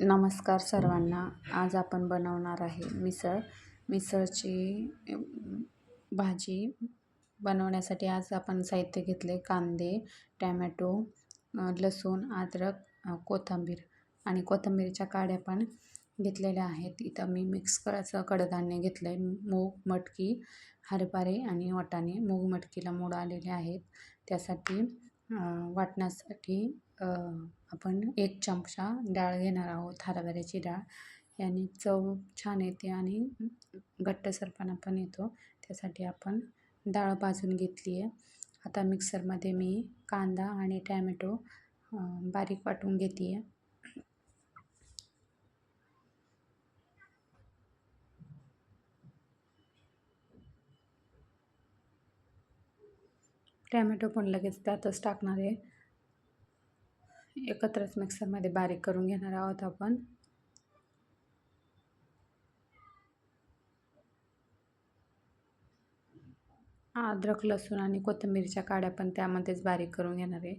नमस्कार सर्वांना. आज आपण बनवणार आहे मिसळ. मिसळची भाजी बनवण्यासाठी आज आपण साहित्य घेतले कांदे टॅमॅटो लसूण अद्रक कोथिंबीर आणि कोथंबीरच्या काड्या पण घेतलेल्या आहेत. इथं मी मिक्स करायचं कडधान्य घेतलं आहे मूग मटकी हरभरे आणि वाटाणे. मूग मटकीला मोड आलेले आहेत. त्यासाठी वाटण्यासाठी आपण एक चमचा डाळ घेणार आहोत हरभऱ्याची डाळ. याने चव छान येते आणि घट्टसरपणा पण येतो. त्यासाठी आपण डाळ भाजून घेतली आहे. आता मिक्सरमध्ये मी कांदा आणि टॅमॅटो बारीक वाटून घेते आहे. टॅमॅटो पण लगेच त्यातच टाकणार आहे. एकत्रच मिक्सरमध्ये बारीक करून घेणार आहोत आपण. अद्रक लसूण आणि कोथिंबीरच्या काड्या पण त्यामध्येच बारीक करून घेणार आहे.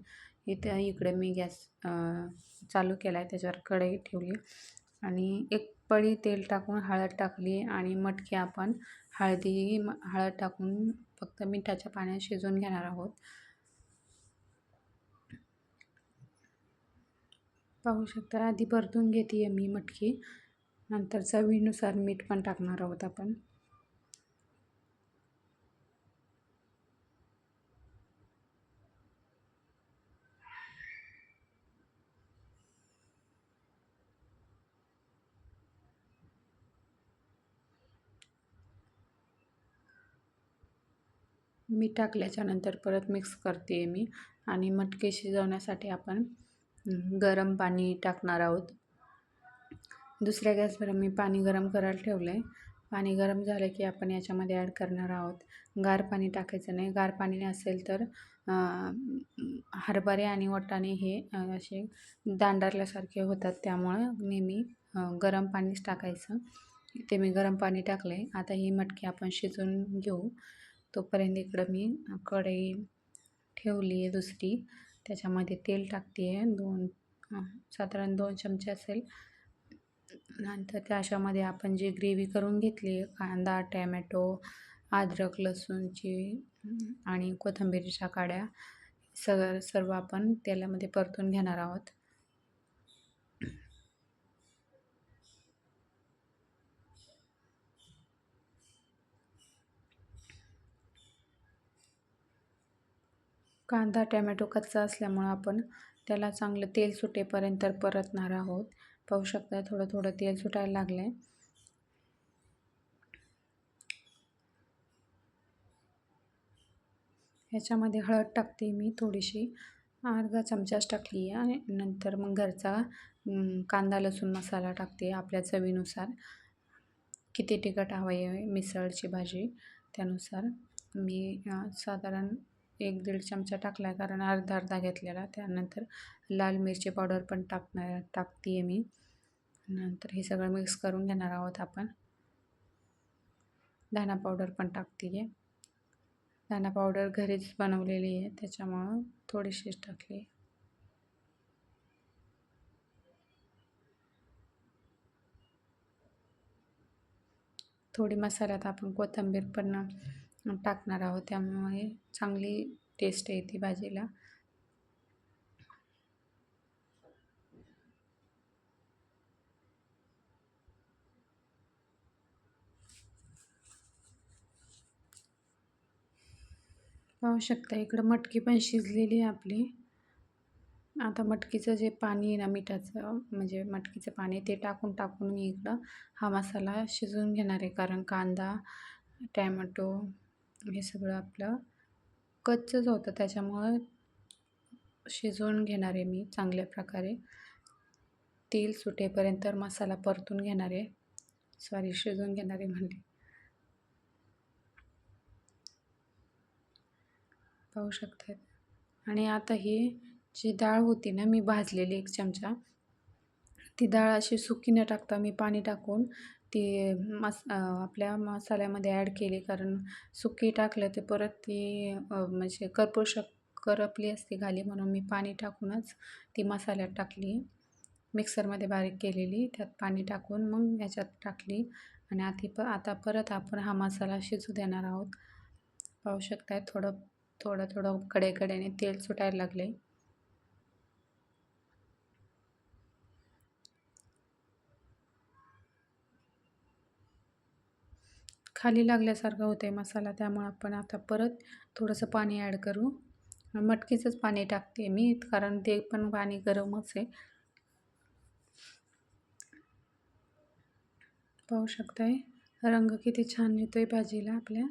इथे इकडे मी गॅस चालू केला आहे त्याच्यावर कढई ठेवली. आणि एक पळी तेल टाकून हळद टाकली आणि मटकी आपण हळदी हळद टाकून फक्त मिठाच्या पाण्यात शिजवून घेणार आहोत. पाहू शकता. आधी परतून घेते आहे मी मटकी. नंतर चवीनुसार मीठ पण टाकणार आहोत आपण. मीठ टाकल्याच्यानंतर परत मिक्स करते मी. आणि मटके शिजवण्यासाठी आपण गरम पाणी टाकणार आहोत. दुसऱ्या गॅसवर मी पाणी गरम करायला ठेवलं आहे पाणी गरम झालं की आपण याच्यामध्ये ॲड करणार आहोत. गार पाणी टाकायचं नाही. गार पाणी असेल तर हरभरे आणि वाटाणे हे असे दांडारल्यासारखे होतात. त्यामुळं नेहमी गरम पाणीच टाकायचं. ते मी गरम पाणी टाकलं आहे आता ही मटकी आपण शिजवून घेऊ. तोपर्यंत इकडं मी कढई ठेवली आहे दुसरी. त्याच्यामध्ये तेल टाकते आहे दोन साधारण दोन चमचे असेल. नंतर त्याच्यामध्ये आपण जी ग्रेव्ही करून घेतली कांदा टॅमॅटो अद्रक लसूणची आणि कोथिंबीरीच्या काड्या सगळं सर्व आपण तेलामध्ये परतून घेणार आहोत. कांदा टॅमॅटो कच्चा असल्यामुळं आपण त्याला चांगलं तेल सुटेपर्यंत परतणार आहोत. पाहू शकता थोडं थोडं तेल सुटायला लागलं आहे ह्याच्यामध्ये हळद टाकते मी थोडीशी. अर्धा चमचाच टाकली आहे. आणि नंतर मग घरचा कांदा लसूण मसाला टाकते आपल्या चवीनुसार. किती तिखट हवं आहे मिसळची भाजी त्यानुसार. मी साधारण एक दीड चमचा टाकला आहे कारण अर्धा अर्धा घेतलेला. त्यानंतर लाल मिरची पावडर पण टाकणार टाकते आहे मी. नंतर हे सगळं मिक्स करून घेणार आहोत आपण. धाना पावडर पण टाकते आहे धाना पावडर घरीच बनवलेली आहे त्याच्यामुळं थोडीशीच टाकली. थोडी मसाल्यात आपण कोथिंबीर पण टाकणार आहोत. त्यामुळे चांगली टेस्ट येते भाजीला. पाहू शकता इकडं मटकी पण शिजलेली आहे आपली. आता मटकीचं जे पाणी आहे ना मिठाचं म्हणजे मटकीचं पाणी ते टाकून टाकून मी इकडं हा मसाला शिजवून घेणार आहे. कारण कांदा टॅमॅटो हे सगळं आपलं कच्चंच होतं. त्याच्यामुळं शिजवून घेणार आहे मी चांगल्या प्रकारे. तेल सुटेपर्यंत मसाला परतून घेणार आहे. सॉरी शिजवून घेणार आहे म्हणजे पाहू शकतात आणि आता ही जी डाळ होती ना मी भाजलेली एक चमचा ती डाळ अशी सुकी न टाकता मी पाणी टाकून ती मस आपल्या मसाल्यामध्ये ॲड केली. कारण सुकी टाकलं ते परत ती म्हणजे करपू करपली असती घाली म्हणून मी पाणी टाकूनच ती मसाल्यात टाकली. मिक्सरमध्ये बारीक केलेली त्यात पाणी टाकून मग ह्याच्यात टाकली. आणि आधी प आता परत आपण हा मसाला शिजू देणार आहोत. पाहू शकताय थोडं थोडं थोडं कडेकडेने तेल सुटायला लागले खाली लागल्यासारखा होतं आहे मसाला त्यामुळे आपण आता परत थोडंसं पाणी ॲड करू. मटकीचंच पाणी टाकते मी कारण ते पण पाणी गरमच आहे. पाहू शकताय? रंग किती छान येतोय भाजीला आपल्या.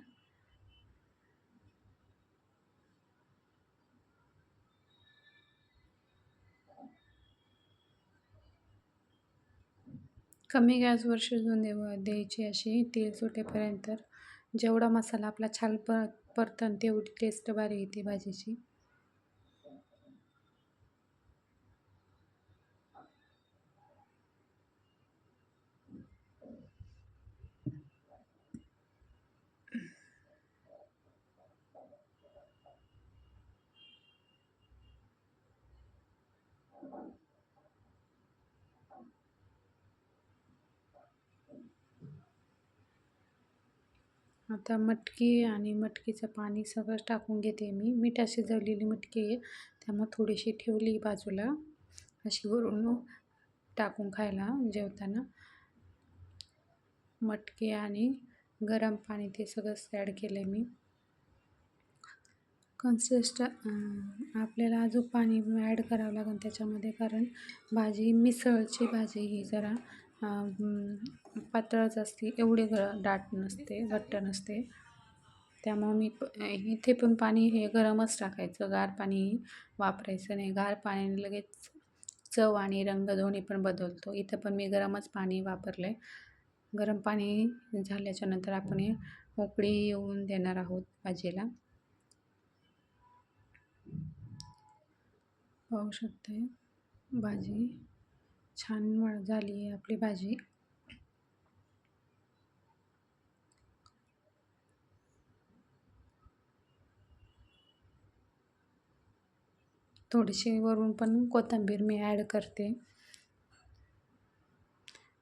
कमी गॅसवर शिजवून देव द्यायची अशी तेल सुटेपर्यंत जेवढा मसाला आपला छान प परतन तेवढी टेस्ट भारी येते भाजीची. आता मटकी आणि मटकीचं पाणी सगळं टाकून घेते मी. मिठा शिजवलेली मटकी आहे त्यामुळे थोडीशी ठेवली बाजूला. अशी वरून टाकून खायला जेवताना. मटकी आणि गरम पाणी ते सगळंच ॲड केलं आहे मी कन्सिस्ट आपल्याला अजून पाणी ॲड करावं लागेल त्याच्यामध्ये कारण भाजी मिसळची भाजी ही जरा. पातळच असते एवढे ग दाट नसते घट्ट नसते. त्यामुळं मी इथे पण पाणी हे गरमच टाकायचं. गार पाणी वापरायचं नाही. गार पाण्याने लगेच चव आणि रंग दोन्ही पण बदलतो. इथं पण मी गरमच पाणी वापरलं आहे गरम पाणी झाल्याच्यानंतर आपण हे उकळी येऊन देणार आहोत भाजीला. पाहू शकते भाजी. छान झाली आहे आपली भाजी. थोडीशी वरून पण कोथिंबीर मी ॲड करते.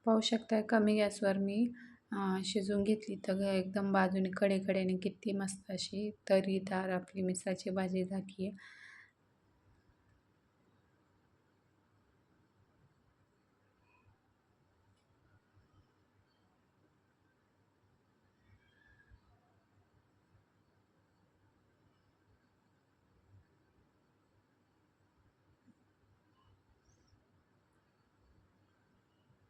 पाहू शकता कमी गॅसवर मी शिजवून घेतली तर एकदम बाजूने कडेकडेने किती मस्त अशी तरीदार आपली मिसाची भाजी झाली आहे.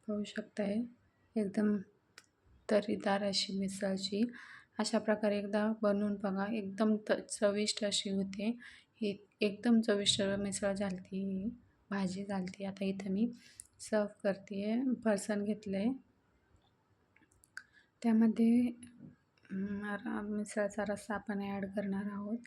पाहू शकताय. एकदम तरीदार अशी मिसळची. अशा प्रकारे एकदा बनवून बघा. एकदम त चविष्ट अशी होते. ही एकदम चविष्ट मिसळ झालती. भाजी झालती. आता इथं मी सर्व करते आहे फरसाण घेतलं आहे त्यामध्ये मिसळचा रस्सा आपण ॲड करणार आहोत.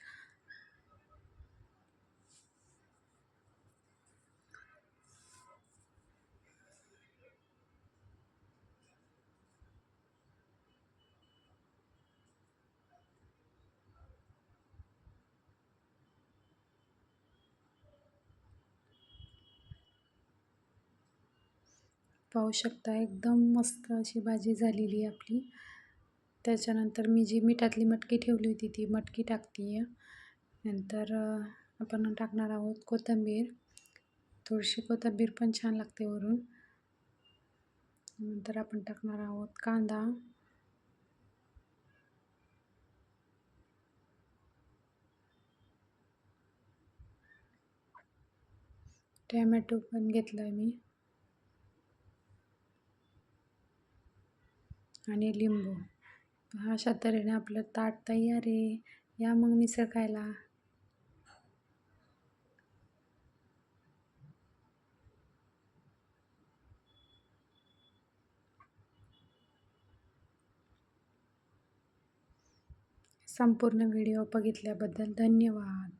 पाहू शकता एकदम मस्त अशी भाजी झालेली आहे आपली. त्याच्यानंतर मी जी मिठातली मटकी ठेवली होती ती मटकी टाकते आहे नंतर आपण टाकणार आहोत कोथिंबीर. थोडीशी कोथिंबीर पण छान लागते वरून. नंतर आपण टाकणार आहोत कांदा. टॅमॅटो पण घेतला आहे मी. आणि लिंबू. अशा तऱ्हेने आपलं ताट तयार आहे. या मग मिसळ खायला. संपूर्ण व्हिडिओ बघितल्याबद्दल धन्यवाद.